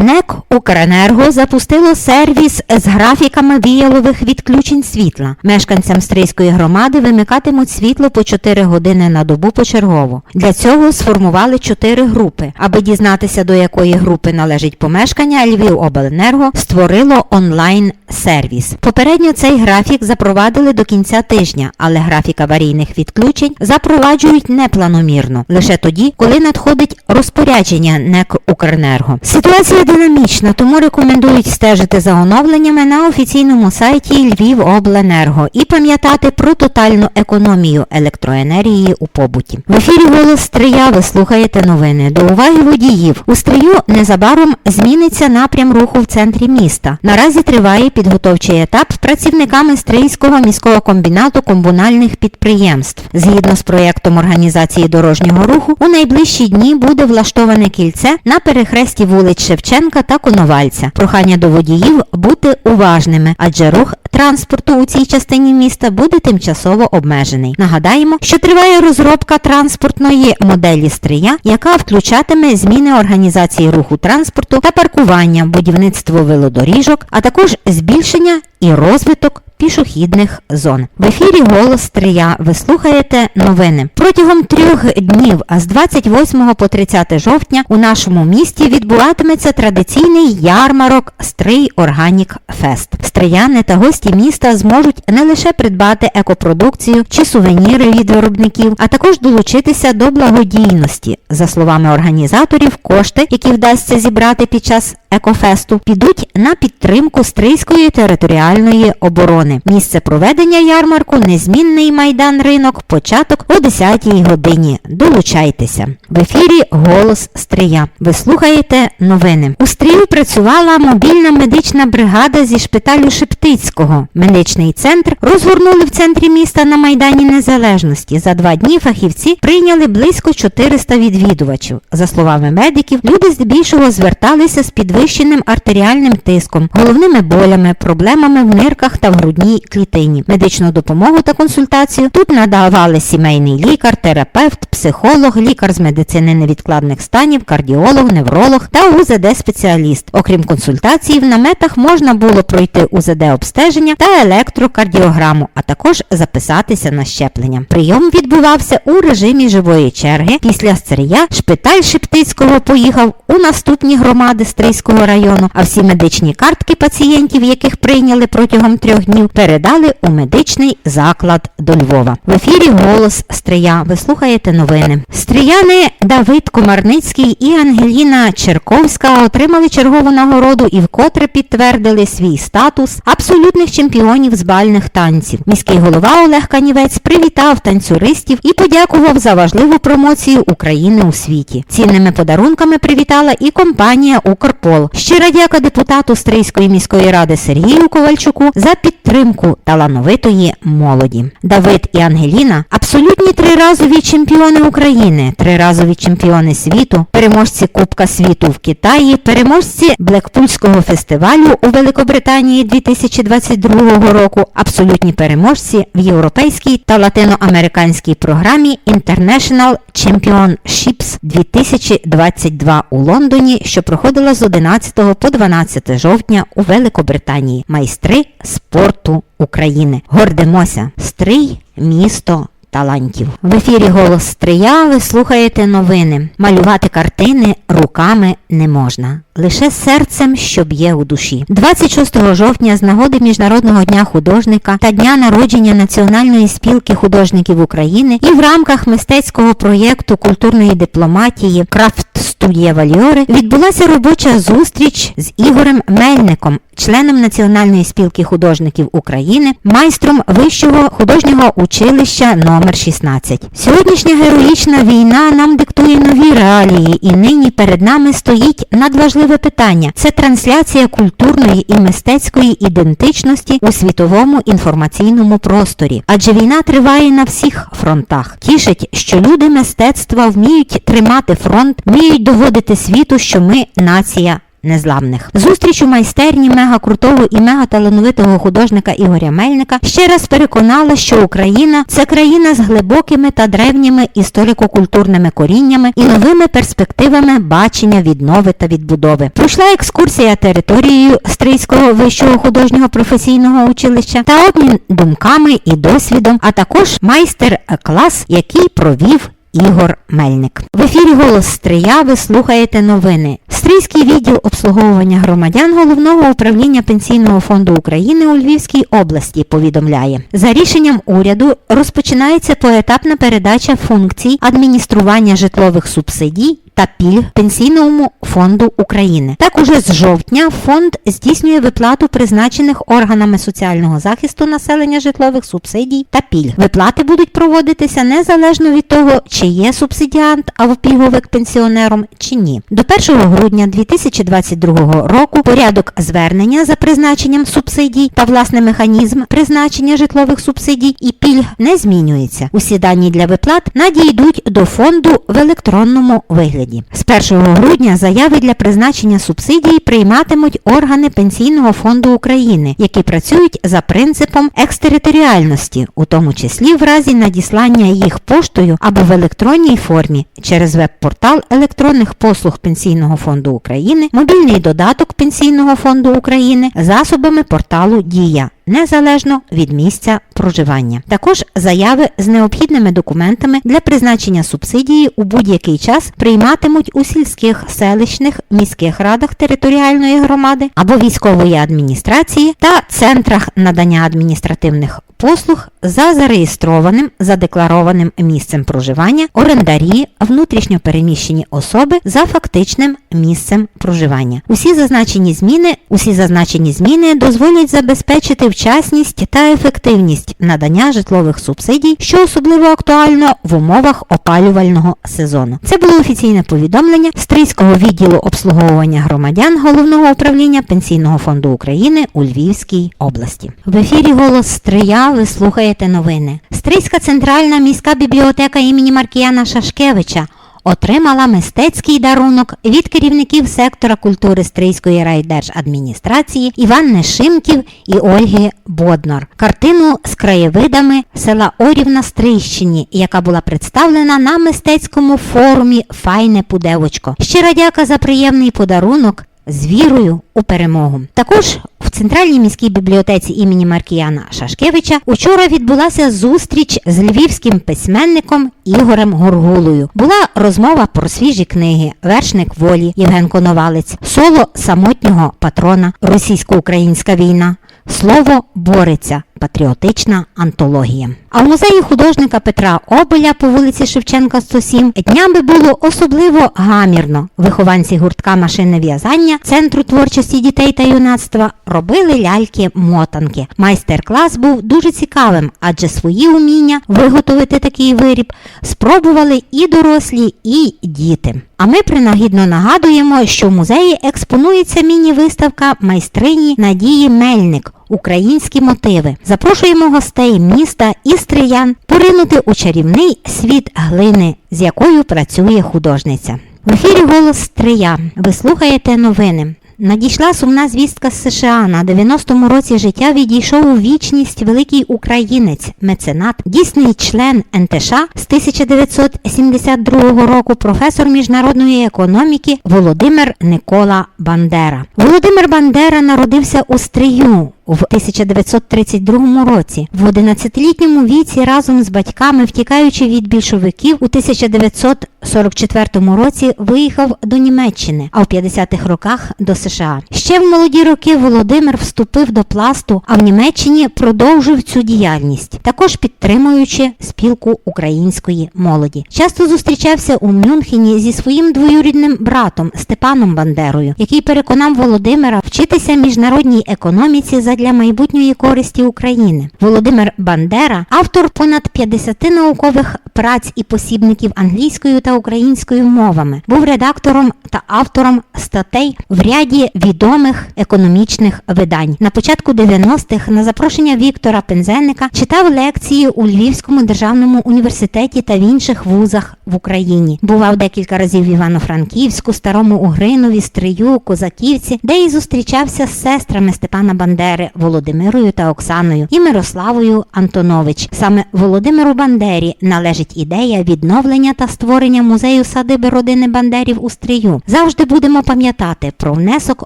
НЕК Укренерго запустило сервіс з графіками віялових відключень світла. Мешканцям Стрийської громади вимикатимуть світло по 4 години на добу почергово. Для цього сформували 4 групи. Аби дізнатися, до якої групи належить помешкання, Львівобленерго створило онлайн-сервіс. Попередньо цей графік запровадили до кінця тижня, але графік аварійних відключень запроваджують непланомірно, лише тоді, коли надходить розпорядження НЕК Укренерго. Ситуація динамічна, тому рекомендують стежити за оновленнями на офіційному сайті Львівобленерго і пам'ятати про тотальну економію електроенергії у побуті. В ефірі голос Стрия ви слухаєте новини. До уваги водіїв. У Стрию незабаром зміниться напрям руху в центрі міста. Наразі триває підготовчий етап з працівниками Стрийського міського комбінату комунальних підприємств. Згідно з проєктом організації дорожнього руху, у найближчі дні буде влаштоване кільце на перехресті вулиць Шевченка та Коновальця. Прохання до водіїв бути уважними, адже рух транспорту у цій частині міста буде тимчасово обмежений. Нагадаємо, що триває розробка транспортної моделі стрия, яка включатиме зміни організації руху транспорту та паркування, будівництво велодоріжок, а також збільшення і розвиток пішохідних зон. В ефірі Голос Стрия ви слухаєте новини. Протягом трьох днів, а з 28 по 30 жовтня у нашому місті відбуватиметься традиційний ярмарок Стрий Органік Фест. Стрияни та гості міста зможуть не лише придбати екопродукцію чи сувеніри від виробників, а також долучитися до благодійності. За словами організаторів, кошти, які вдасться зібрати під час екофесту, підуть на підтримку Стрийської територіальної оборони. Місце проведення ярмарку незмінний майдан ринок, початок о 10-й годині. Долучайтеся. В ефірі Голос Стрия. Ви слухаєте новини. У Стрію працювала мобільна медична бригада зі шпиталю Шептицького. Медичний центр розгорнули в центрі міста на Майдані Незалежності. За два дні фахівці прийняли близько 400 відвідувачів. За словами медиків, люди здебільшого зверталися з підвищеним артеріальним тиском, головними болями, проблемами в нирках та в грудній клітині. Медичну допомогу та консультацію тут надавали сімейний лікар, терапевт, психолог, лікар з медицини невідкладних станів, кардіолог, невролог та УЗД-спеціаліст. Окрім консультацій, в наметах можна було пройти УЗД-обстеження та електрокардіограму, а також записатися на щеплення. Прийом відбувався у режимі живої черги. Після сцерія шпиталь Шептицького поїхав у наступні громади Стрийського району, а всі медичні картки пацієнтів, яких прийняли протягом трьох днів, передали у медичний заклад до Львова. В ефірі голос Стрия. Ви слухаєте новини. Стрияни Давид Комарницький і Ангеліна Черковська отримали чергову нагороду і вкотре підтвердили свій статус абсолютних чемпіонів з бальних танців. Міський голова Олег Канівець привітав танцюристів і подякував за важливу промоцію України у світі. Цінними подарунками привітала і компанія Укрпол. Щира дяка депутату Стрийської міської ради Сергію Ковальчуку за підтримку талановитої молоді. Давид і Ангеліна абсолютні триразові чемпіони України, триразові чемпіони світу, переможці Кубка світу в Китаї, переможці Блекпульського фестивалю у Великобританії 2022 року, абсолютні переможці в європейській та латиноамериканській програмі International Championships 2022 у Лондоні, що проходила з 11 по 12 жовтня у Великобританії. Майстри спорту України. Гордимося! Стрий, місто талантів. В ефірі Голос Стрия ви слухаєте новини. Малювати картини руками не можна. Лише серцем, що б'є у душі. 26 жовтня з нагоди Міжнародного дня художника та дня народження Національної спілки художників України і в рамках мистецького проєкту культурної дипломатії Крафт студія Валіори відбулася робоча зустріч з Ігорем Мельником, членом Національної спілки художників України, майстром Вищого художнього училища номер 16. Сьогоднішня героїчна війна нам диктує нові реалії, і нині перед нами стоїть надважлива важливе питання це трансляція культурної і мистецької ідентичності у світовому інформаційному просторі. Адже війна триває на всіх фронтах. Тішить, що люди мистецтва вміють тримати фронт, вміють доводити світу, що ми нація. Незламних зустріч у майстерні мегакрутого і мегаталановитого художника Ігоря Мельника ще раз переконала, що Україна це країна з глибокими та древніми історико-культурними коріннями і новими перспективами бачення віднови та відбудови. Пройшла екскурсія територією Стрийського вищого художнього професійного училища та обмін думками і досвідом, а також майстер-клас, який провів Ігор Мельник. В ефірі Голос Стрия ви слухаєте новини. Стрийський відділ обслуговування громадян Головного управління Пенсійного фонду України у Львівській області повідомляє, за рішенням уряду розпочинається поетапна передача функцій адміністрування житлових субсидій та пільг Пенсійному фонду України. Так уже з жовтня фонд здійснює виплату призначених органами соціального захисту населення житлових субсидій та пільг. Виплати будуть проводитися незалежно від того, чи є субсидіант або пільговик пенсіонером чи ні. До 1 грудня 2022 року порядок звернення за призначенням субсидій та власне механізм призначення житлових субсидій і пільг не змінюється. Усі дані для виплат надійдуть до фонду в електронному вигляді. З 1 грудня заяви для призначення субсидій прийматимуть органи Пенсійного фонду України, які працюють за принципом екстериторіальності, у тому числі в разі надіслання їх поштою або в електронній формі через веб-портал електронних послуг Пенсійного фонду України, мобільний додаток Пенсійного фонду України, засобами порталу Дія незалежно від місця проживання. Також заяви з необхідними документами для призначення субсидії у будь-який час прийматимуть у сільських, селищних, міських радах територіальної громади або військової адміністрації та центрах надання адміністративних послуг за зареєстрованим задекларованим місцем проживання, орендарі, внутрішньо переміщені особи за фактичним місцем проживання. Усі зазначені зміни, усі зазначені зміни дозволять забезпечити вчасність та ефективність надання житлових субсидій, що особливо актуально в умовах опалювального сезону. Це було офіційне повідомлення Стрийського відділу обслуговування громадян Головного управління Пенсійного фонду України у Львівській області. В ефірі голос Стрия ви слухаєте новини. Стрийська центральна міська бібліотека імені Маркіяна Шашкевича отримала мистецький дарунок від керівників сектора культури Стрийської райдержадміністрації Іванни Шимків і Ольги Боднор. Картину з краєвидами села Орів на Стрийщині, яка була представлена на мистецькому форумі Файне Пудевочко. Щира дяка за приємний подарунок з вірою у перемогу. Також в центральній міській бібліотеці імені Маркіяна Шашкевича учора відбулася зустріч з львівським письменником Ігорем Горгулою. Була розмова про свіжі книги, вершник волі Євген Коновалець, соло самотнього патрона, російсько-українська війна. Слово бореться. Патріотична антологія. А в музеї художника Петра Оболя по вулиці Шевченка 107 днями було особливо гамірно. Вихованці гуртка машинне в'язання Центру творчості дітей та юнацтва робили ляльки-мотанки. Майстер-клас був дуже цікавим, адже свої уміння виготовити такий виріб спробували і дорослі, і діти. А ми принагідно нагадуємо, що в музеї експонується міні-виставка майстрині Надії Мельник. Українські мотиви. Запрошуємо гостей міста і стриян поринути у чарівний світ глини, з якою працює художниця. В ефірі голос Стрия. Ви слухаєте новини. Надійшла сумна звістка з США. На 90-му році життя відійшов у вічність великий українець, меценат, дійсний член НТШ з 1972 року, професор міжнародної економіки Володимир Никола Бандера. Володимир Бандера народився у Стрию. В 1932 році в 11-літньому віці разом з батьками, втікаючи від більшовиків, у 1944 році виїхав до Німеччини, а в 50-х роках до США. Ще в молоді роки Володимир вступив до пласту, а в Німеччині продовжив цю діяльність, також підтримуючи спілку української молоді. Часто зустрічався у Мюнхені зі своїм двоюрідним братом Степаном Бандерою, який переконав Володимира вчитися міжнародній економіці задля для майбутньої користі України. Володимир Бандера, автор понад 50 наукових праць і посібників англійською та українською мовами, був редактором та автором статей в ряді відомих економічних видань. На початку 90-х на запрошення Віктора Пензенника читав лекції у Львівському державному університеті та в інших вузах в Україні. Бував декілька разів в Івано-Франківську, Старому Угринові, Стрию, Козаківці, де і зустрічався з сестрами Степана Бандери Володимирою та Оксаною і Мирославою Антонович. Саме Володимиру Бандері належить ідея відновлення та створення музею садиби родини Бандерів у Стрию. Завжди будемо пам'ятати про внесок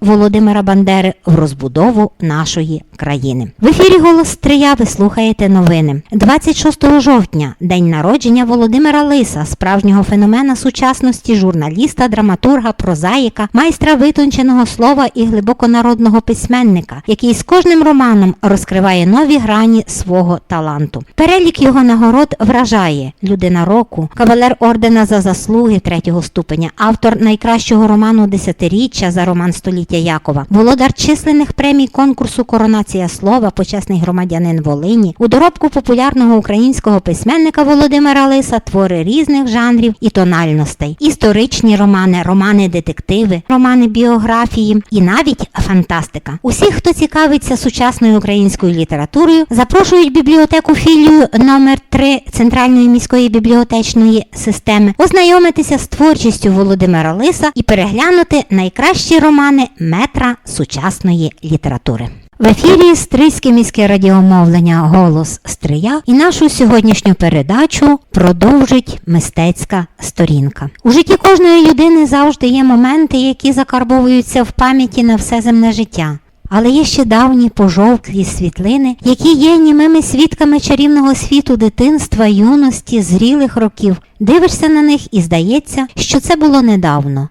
Володимира Бандери в розбудову нашої країни. В ефірі Голос Стрия ви слухаєте новини. 26 жовтня, день народження Володимира Лиса, справжнього феномена сучасності, журналіста, драматурга, прозаїка, майстра витонченого слова і глибоконародного письменника, який з кожним романом розкриває нові грані свого таланту. Перелік його нагород вражає людина року, кавалер ордена за заслуги третього ступеня, автор найкращого роману десятиріччя за роман століття Якова, володар численних премій конкурсу Коронація слова, почесний громадянин Волині, у доробку популярного українського письменника Володимира Лиса твори різних жанрів і тональностей, історичні романи, романи детективи, романи біографії і навіть фантастика. Усіх, хто цікавиться сучасною українською літературою, запрошують бібліотеку філію номер 3 Центральної міської бібліотечної системи, ознайомитися з творчістю Володимира Лиса і переглянути найкращі романи метра сучасної літератури. В ефірі Стрийське міське радіомовлення Голос Стрия і нашу сьогоднішню передачу продовжить мистецька сторінка. У житті кожної людини завжди є моменти, які закарбовуються в пам'яті на все земне життя. Але є ще давні пожовклі світлини, які є німими свідками чарівного світу дитинства, юності, зрілих років. Дивишся на них і здається, що це було недавно.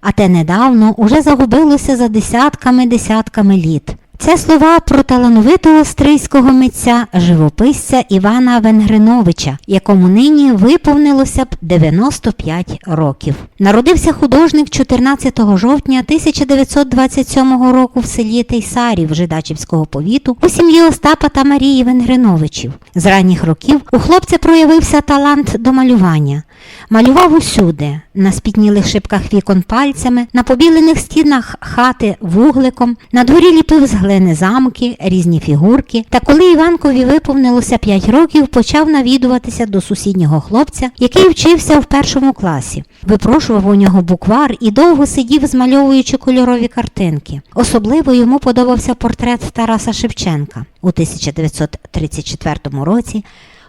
А те недавно уже загубилося за десятками десятками літ. Це слова про талановитого стрийського митця, живописця Івана Венгриновича, якому нині виповнилося б 95 років. Народився художник 14 жовтня 1927 року в селі Тейсарів Жидачівського повіту у сім'ї Остапа та Марії Венгриновичів. З ранніх років у хлопця проявився талант до малювання. Малював усюди, на спітнілих шибках вікон пальцями, на побілених стінах хати вугликом, на дворі ліпив з глини замки, різні фігурки. Та коли Іванкові виповнилося 5 років, почав навідуватися до сусіднього хлопця, який вчився в першому класі. Випрошував у нього буквар і довго сидів, змальовуючи кольорові картинки. Особливо йому подобався портрет Тараса Шевченка. У 1934 році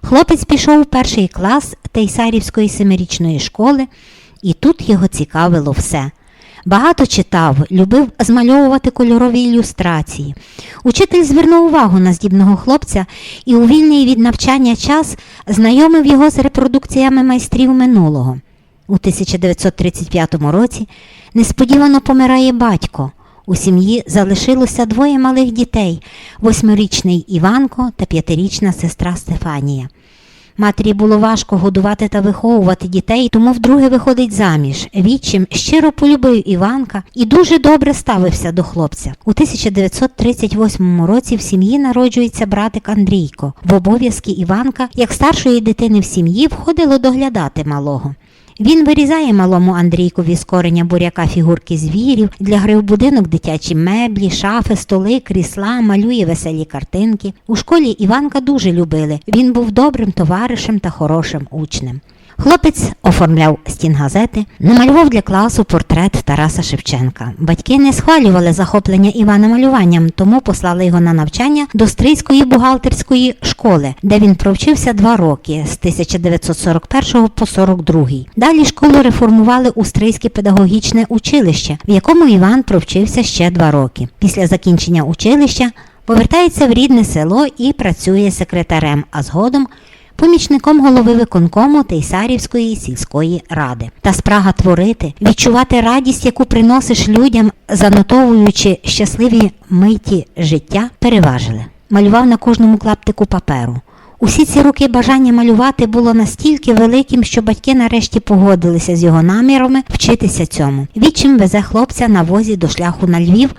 Хлопець пішов у перший клас Тейсарівської семирічної школи, і тут його цікавило все. Багато читав, любив змальовувати кольорові ілюстрації. Учитель звернув увагу на здібного хлопця і у вільний від навчання час знайомив його з репродукціями майстрів минулого. У 1935 році несподівано помирає батько. У сім'ї залишилося двоє малих дітей восьмирічний Іванко та п'ятирічна сестра Стефанія. Матері було важко годувати та виховувати дітей, тому вдруге виходить заміж. Відчим щиро полюбив Іванка і дуже добре ставився до хлопця. У 1938 році в сім'ї народжується братик Андрійко. В обов'язки Іванка, як старшої дитини в сім'ї, входило доглядати малого. Він вирізає малому Андрійкові з буряка фігурки звірів, для гри в будинок дитячі меблі, шафи, столи, крісла, малює веселі картинки. У школі Іванка дуже любили. Він був добрим товаришем та хорошим учнем. Хлопець оформляв стінгазети, намалював для класу портрет Тараса Шевченка. Батьки не схвалювали захоплення Івана малюванням, тому послали його на навчання до Стрийської бухгалтерської школи, де він провчився два роки з 1941 по 42. Далі школу реформували у Стрийське педагогічне училище, в якому Іван провчився ще два роки. Після закінчення училища повертається в рідне село і працює секретарем, а згодом помічником голови виконкому Тейсарівської сільської ради. Та спрага творити, відчувати радість, яку приносиш людям, занотовуючи щасливі миті життя, переважили. Малював на кожному клаптику паперу. Усі ці роки бажання малювати було настільки великим, що батьки нарешті погодилися з його намірами вчитися цьому. Відчим везе хлопця на возі до шляху на Львів,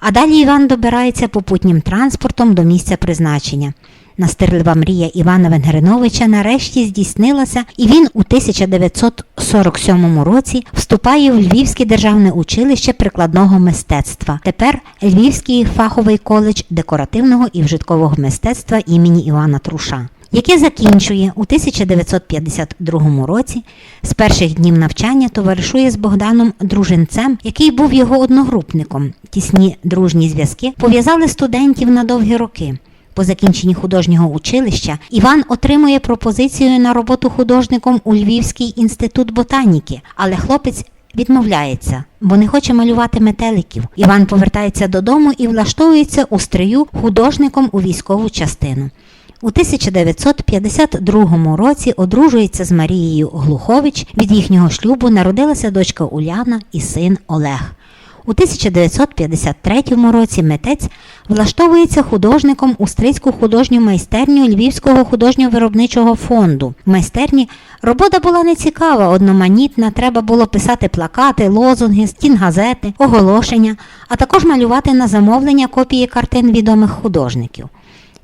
А далі Іван добирається попутнім транспортом до місця призначення. Настирлива мрія Івана Венгриновича нарешті здійснилася, і він у 1947 році вступає в Львівське державне училище прикладного мистецтва. Тепер Львівський фаховий коледж декоративного і вжиткового мистецтва імені Івана Труша. Яке закінчує у 1952 році з перших днів навчання товаришує з Богданом Дружинцем, який був його одногрупником. Тісні дружні зв'язки пов'язали студентів на довгі роки. По закінченні художнього училища Іван отримує пропозицію на роботу художником у Львівський інститут ботаніки, але хлопець відмовляється, бо не хоче малювати метеликів. Іван повертається додому і влаштовується у стрию художником у військову частину. У 1952 році одружується з Марією Глухович. Від їхнього шлюбу народилася дочка Уляна і син Олег. У 1953 році митець влаштовується художником у Стрицьку художню майстерню Львівського художньо-виробничого фонду. В майстерні робота була нецікава, одноманітна, треба було писати плакати, лозунги, стінгазети, оголошення, а також малювати на замовлення копії картин відомих художників.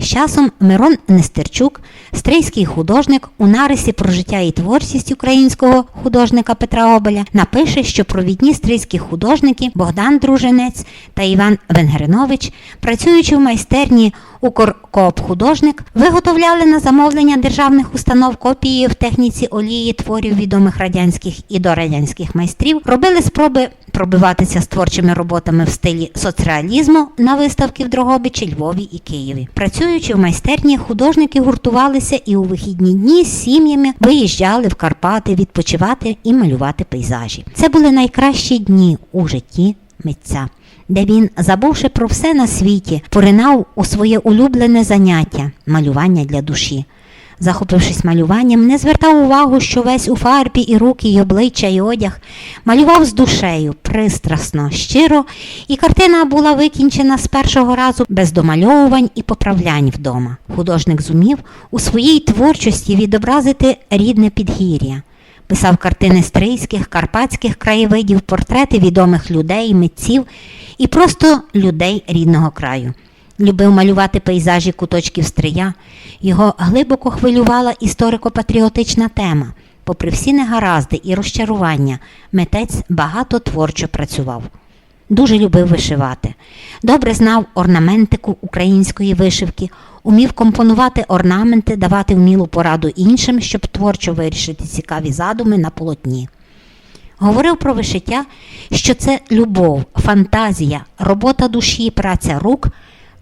З часом Мирон Нестерчук, стрийський художник, у нарисі про життя і творчість українського художника Петра Обеля напише, що провідні стрийські художники Богдан Дружинець та Іван Венгринович, працюючи в майстерні Укркоопхудожник, виготовляли на замовлення державних установ копії в техніці олії творів відомих радянських і дорадянських майстрів, робили спроби пробиватися з творчими роботами в стилі соцреалізму на виставки в Дрогобичі, Львові і Києві. Працюючи в майстерні, художники гуртувалися і у вихідні дні з сім'ями виїжджали в Карпати відпочивати і малювати пейзажі. Це були найкращі дні у житті митця. Де він, забувши про все на світі, поринав у своє улюблене заняття малювання для душі. Захопившись малюванням, не звертав увагу, що весь у фарбі і руки, і обличчя, і одяг малював з душею, пристрасно, щиро, і картина була викінчена з першого разу без домальовувань і поправлянь вдома. Художник зумів у своїй творчості відобразити рідне підгір'я. Писав картини стрийських, карпатських краєвидів, портрети відомих людей, митців і просто людей рідного краю. Любив малювати пейзажі куточків стрия. Його глибоко хвилювала історико-патріотична тема. Попри всі негаразди і розчарування, митець багато творчо працював. Дуже любив вишивати. Добре знав орнаментику української вишивки, умів компонувати орнаменти, давати вмілу пораду іншим, щоб творчо вирішити цікаві задуми на полотні. Говорив про вишиття, що це любов, фантазія, робота душі, праця рук,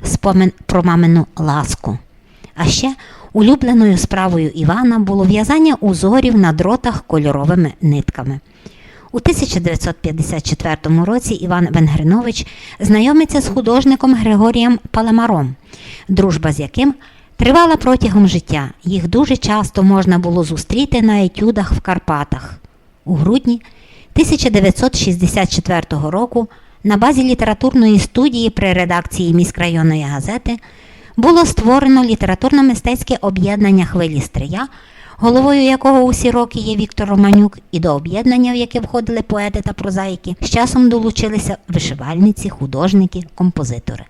спомин про мамину ласку. А ще улюбленою справою Івана було в'язання узорів на дротах кольоровими нитками. У 1954 році Іван Венгринович знайомиться з художником Григорієм Паламаром, дружба з яким тривала протягом життя. Їх дуже часто можна було зустріти на етюдах в Карпатах. У грудні 1964 року на базі літературної студії при редакції міськрайонної газети було створено літературно-мистецьке об'єднання Хвилі Стрия, головою якого усі роки є Віктор Романюк, і до об'єднання, в яке входили поети та прозаїки, з часом долучилися вишивальниці, художники, композитори.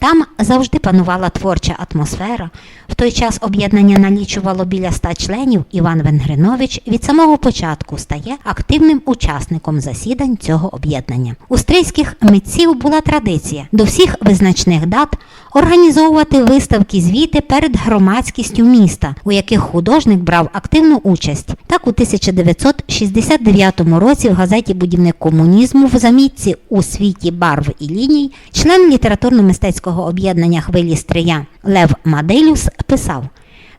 Там завжди панувала творча атмосфера. В той час об'єднання налічувало біля ста членів. Іван Венгринович від самого початку стає активним учасником засідань цього об'єднання. У стрийських митців була традиція до всіх визначних дат організовувати виставки звіти перед громадськістю міста, у яких художник брав активну участь. Так у 1969 році в газеті Будівник комунізму в замітці у світі барв і ліній член літературно-мистецького об'єднання хвилі Стрия Лев Маделюс писав.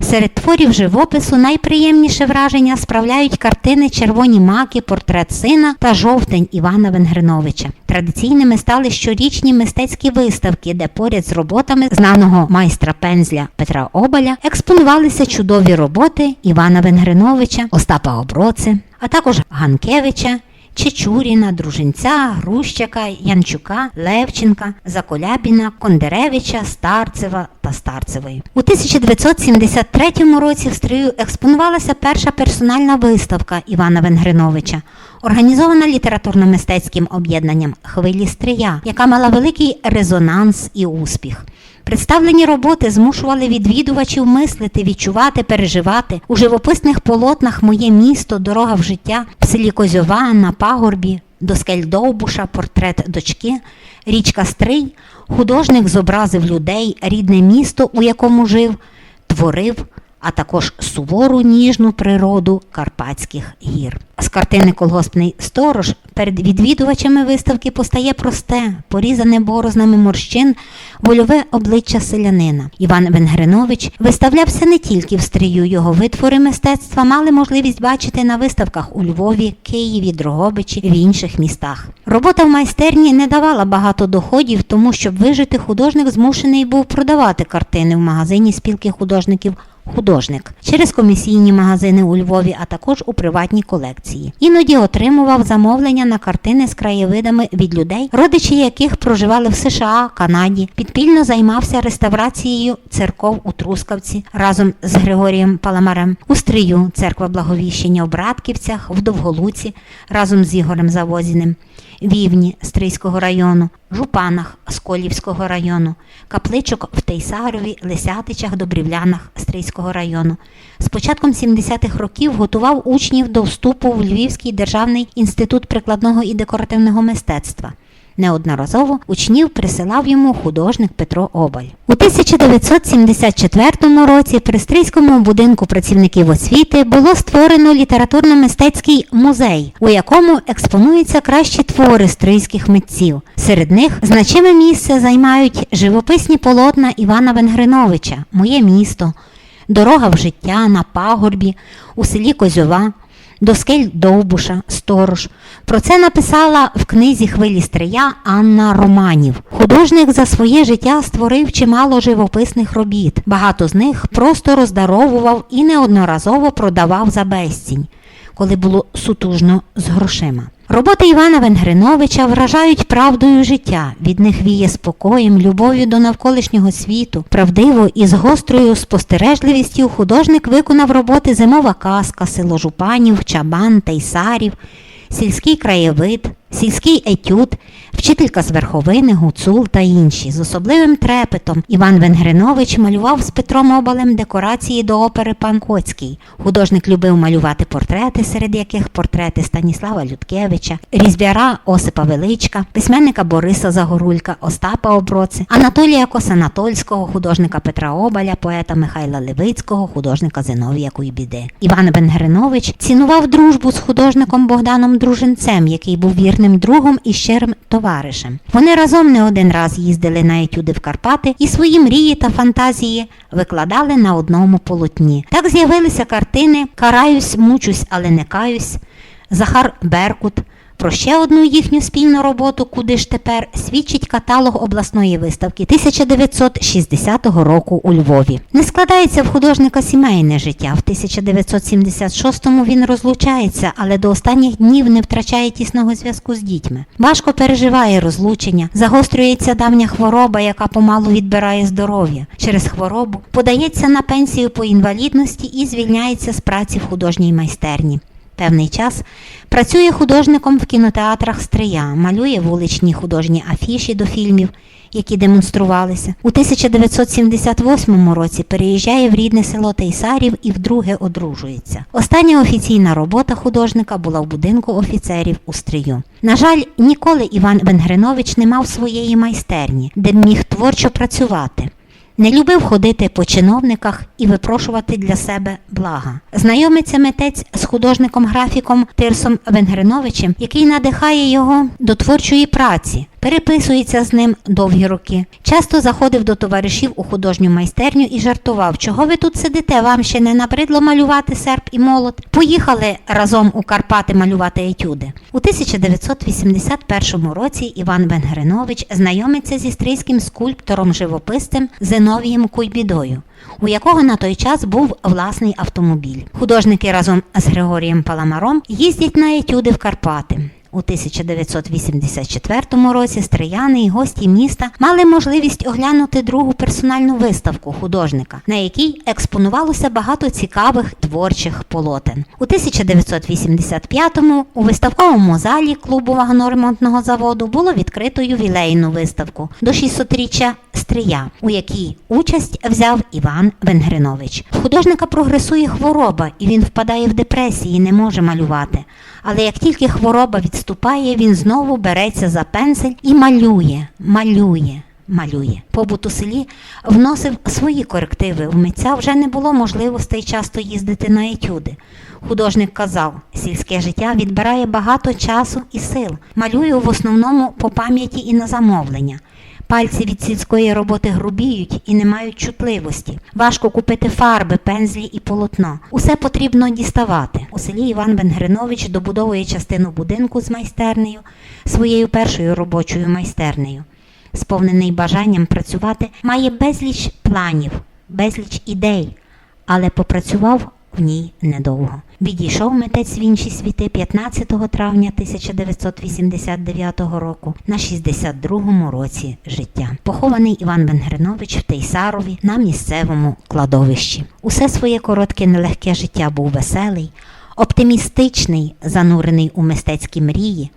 Серед творів живопису найприємніше враження справляють картини Червоні маки, портрет сина та жовтень Івана Венгриновича. Традиційними стали щорічні мистецькі виставки, де поряд з роботами знаного майстра пензля Петра Обаля експонувалися чудові роботи Івана Венгриновича, Остапа Оброци, а також Ганкевича, Чечуріна, Дружинця, Грущака, Янчука, Левченка, Заколябіна, Кондеревича, Старцева та Старцевої. У 1973 році в Стрию експонувалася перша персональна виставка Івана Венгриновича, організована літературно-мистецьким об'єднанням Хвилі Стрия, яка мала великий резонанс і успіх. Представлені роботи змушували відвідувачів мислити, відчувати, переживати. У живописних полотнах Моє місто, дорога в життя, в селі Козьова, на пагорбі, до Довбуша, портрет дочки, річка Стрий, художник зобразив людей, рідне місто, у якому жив, творив, а також сувору ніжну природу Карпатських гір. З картини Колгоспний сторож перед відвідувачами виставки постає просте, порізане борознами морщин, вольове обличчя селянина. Іван Венгринович виставлявся не тільки в стрію, його витвори мистецтва мали можливість бачити на виставках у Львові, Києві, Дрогобичі в інших містах. Робота в майстерні не давала багато доходів, тому щоб вижити художник змушений був продавати картини в магазині спілки художників художник через комісійні магазини у Львові, а також у приватній колекції. Іноді отримував замовлення на картини з краєвидами від людей, родичі яких проживали в США, Канаді. Підпільно займався реставрацією церков у Трускавці разом з Григорієм Паламарем, у Стрию, церква Благовіщення в Братківцях, в Довголуці разом з Ігорем Завозіним. Вівні Стрийського району, Жупанах Сколівського району, капличок в Тейсарові, Лисятичах, Добрівлянах Стрийського району. З початком 70-х років готував учнів до вступу в Львівський державний інститут прикладного і декоративного мистецтва. Неодноразово учнів присилав йому художник Петро Обаль. У 1974 році при Стрийському будинку працівників освіти було створено літературно-мистецький музей, у якому експонуються кращі твори стрийських митців. Серед них значиме місце займають живописні полотна Івана Венгриновича, Моє місто, Дорога в життя на пагорбі, у селі Козьова, до скель Довбуша, Сторож. Про це написала в книзі Хвилі Стрия Анна Романів. Художник за своє життя створив чимало живописних робіт. Багато з них просто роздаровував і неодноразово продавав за безцінь, коли було сутужно з грошима. Роботи Івана Венгриновича вражають правдою життя. Від них віє спокоєм, любов'ю до навколишнього світу. Правдиво і з гострою спостережливістю художник виконав роботи Зимова казка, село Жупанів, Чабан, тайсарів, сільський краєвид, сільський етюд, вчителька з верховини, гуцул та інші. З особливим трепетом Іван Венгринович малював з Петром Обалем декорації до опери Пан Коцький. Художник любив малювати портрети, серед яких портрети Станіслава Людкевича, різьбяра Осипа Величка, письменника Бориса Загорулька, Остапа Оброци, Анатолія Косанатольського, художника Петра Обаля, поета Михайла Левицького, художника Зиновія Куйбіди. Іван Венгринович цінував дружбу з художником Богданом Дружинцем, який був вірним другом і щирим товаришем. Вони разом не один раз їздили на етюди в Карпати і свої мрії та фантазії викладали на одному полотні. Так з'явилися картини Караюсь, мучусь, але не каюсь, Захар Беркут. Про ще одну їхню спільну роботу Куди ж тепер свідчить каталог обласної виставки 1960 року у Львові. Не складається в художника сімейне життя. В 1976-му він розлучається, але до останніх днів не втрачає тісного зв'язку з дітьми. Важко переживає розлучення, загострюється давня хвороба, яка помалу відбирає здоров'я. Через хворобу подається на пенсію по інвалідності і звільняється з праці в художній майстерні. Певний час працює художником в кінотеатрах Стрия, малює вуличні художні афіші до фільмів, які демонструвалися. У 1978 році переїжджає в рідне село Тейсарів і вдруге одружується. Остання офіційна робота художника була в будинку офіцерів у Стрию. На жаль, ніколи Іван Венгринович не мав своєї майстерні, де міг творчо працювати. Не любив ходити по чиновниках і випрошувати для себе блага. Знайомиться митець з художником-графіком Тирсом Венгриновичем, який надихає його до творчої праці, переписується з ним довгі роки. Часто заходив до товаришів у художню майстерню і жартував, чого ви тут сидите, вам ще не набридло малювати серп і молот. Поїхали разом у Карпати малювати етюди. У 1981 році Іван Венгринович знайомиться зі стрийським скульптором-живописцем Зиновієм Куйбідою, у якого на той час був власний автомобіль. Художники разом з Григорієм Паламаром їздять на етюди в Карпати. У 1984 році стрияни і гості міста мали можливість оглянути другу персональну виставку художника, на якій експонувалося багато цікавих творчих полотен. У 1985-му у виставковому залі клубу вагоноремонтного заводу було відкрито ювілейну виставку до 600-річчя Стрия, у якій участь взяв Іван Венгринович. Художника прогресує хвороба, і він впадає в депресії, не може малювати. Але як тільки хвороба відступає, він знову береться за пензель і малює, малює. Малює. Побут у селі вносив свої корективи. У митця вже не було можливостей часто їздити на етюди. Художник казав, сільське життя відбирає багато часу і сил. Малюю в основному по пам'яті і на замовлення. Пальці від сільської роботи грубіють і не мають чутливості. Важко купити фарби, пензлі і полотно. Усе потрібно діставати. У селі Іван Венгринович добудовує частину будинку з майстернею, своєю першою робочою майстернею. Сповнений бажанням працювати, має безліч планів, безліч ідей, але попрацював ній недовго. Відійшов митець в інші світи 15 травня 1989 року на 62-му році життя. Похований Іван Венгринович в Тейсарові на місцевому кладовищі. Усе своє коротке нелегке життя був веселий, оптимістичний, занурений у мистецькі мрії.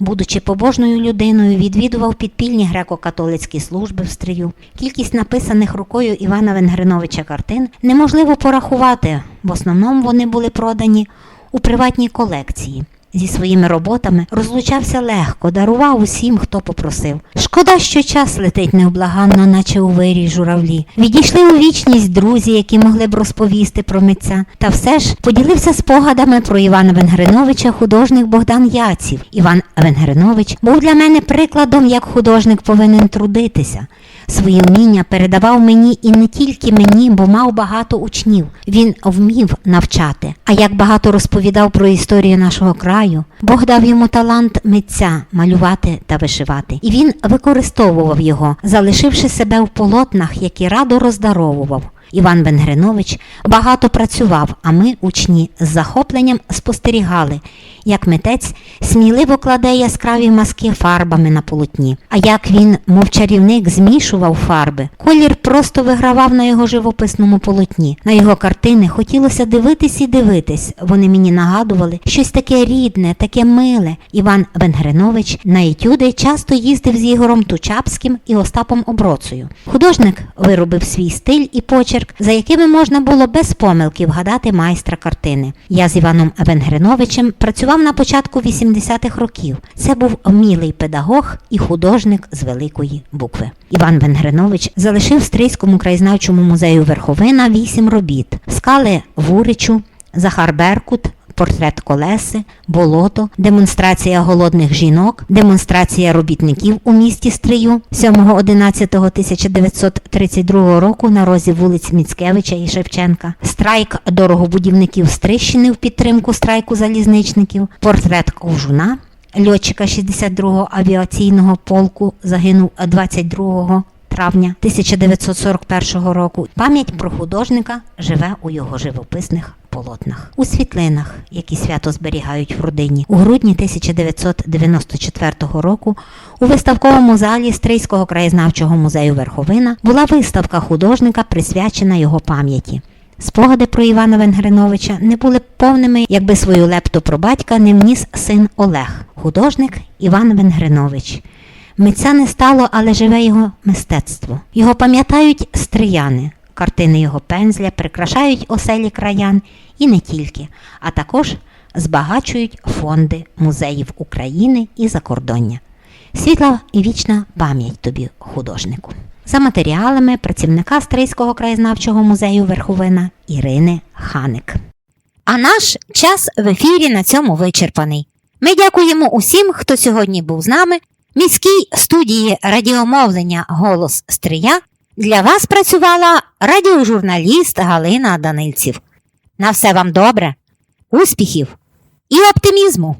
Будучи побожною людиною, відвідував підпільні греко-католицькі служби в стрию. Кількість написаних рукою Івана Венгриновича картин неможливо порахувати. В основному вони були продані у приватній колекції. Зі своїми роботами розлучався легко, дарував усім, хто попросив. Шкода, що час летить невблаганно, наче у вирій журавлі. Відійшли у вічність друзі, які могли б розповісти про митця. Та все ж поділився спогадами про Івана Венгриновича художник Богдан Яців. Іван Венгринович був для мене прикладом, як художник повинен трудитися. Свої вміння передавав мені і не тільки мені, бо мав багато учнів. Він вмів навчати. А як багато розповідав про історію нашого краю, Бог дав йому талант митця малювати та вишивати. І він використовував його, залишивши себе в полотнах, які радо роздаровував. Іван Венгринович багато працював, а ми, учні, з захопленням спостерігали, як митець сміливо кладе яскраві маски фарбами на полотні. А як він, мов чарівник, змішував фарби, колір просто вигравав на його живописному полотні. На його картини хотілося дивитись і дивитись. Вони мені нагадували щось таке рідне, таке миле. Іван Венгринович на етюди часто їздив з Ігорем Тучапським і Остапом Оброцею. Художник виробив свій стиль і почерк, за якими можна було без помилки вгадати майстра картини. Я з Іваном Венгриновичем працював на початку 80-х років. Це був вмілий педагог і художник з великої букви. Іван Венгринович залишив Стрийському краєзнавчому музею Верховина вісім робіт: скали Вуричу, Захар Беркут. Портрет колеси, болото, демонстрація голодних жінок, демонстрація робітників у місті Стрию 7.11.1932 року на розі вулиць Міцкевича і Шевченка, страйк дорогобудівників Стрищини в підтримку страйку залізничників, портрет ковжуна, льотчика 62-го авіаційного полку загинув 22 травня 1941 року. Пам'ять про художника живе у його живописних полотнах, у світлинах, які свято зберігають в родині. У грудні 1994 року у виставковому залі Стрийського краєзнавчого музею Верховина була виставка художника, присвячена його пам'яті. Спогади про Івана Венгриновича не були повними, якби свою лепту про батька не вніс син Олег, художник Іван Венгринович. Митця не стало, але живе його мистецтво. Його пам'ятають стрияни, картини його пензля прикрашають оселі краян і не тільки, а також збагачують фонди музеїв України і закордоння. Світла і вічна пам'ять тобі, художнику. За матеріалами працівника Стрийського краєзнавчого музею Верховина Ірини Ханик. А наш час в ефірі на цьому вичерпаний. Ми дякуємо усім, хто сьогодні був з нами. Міській студії радіомовлення Голос Стрия для вас працювала радіожурналіст Галина Данильців. На все вам добре, успіхів і оптимізму!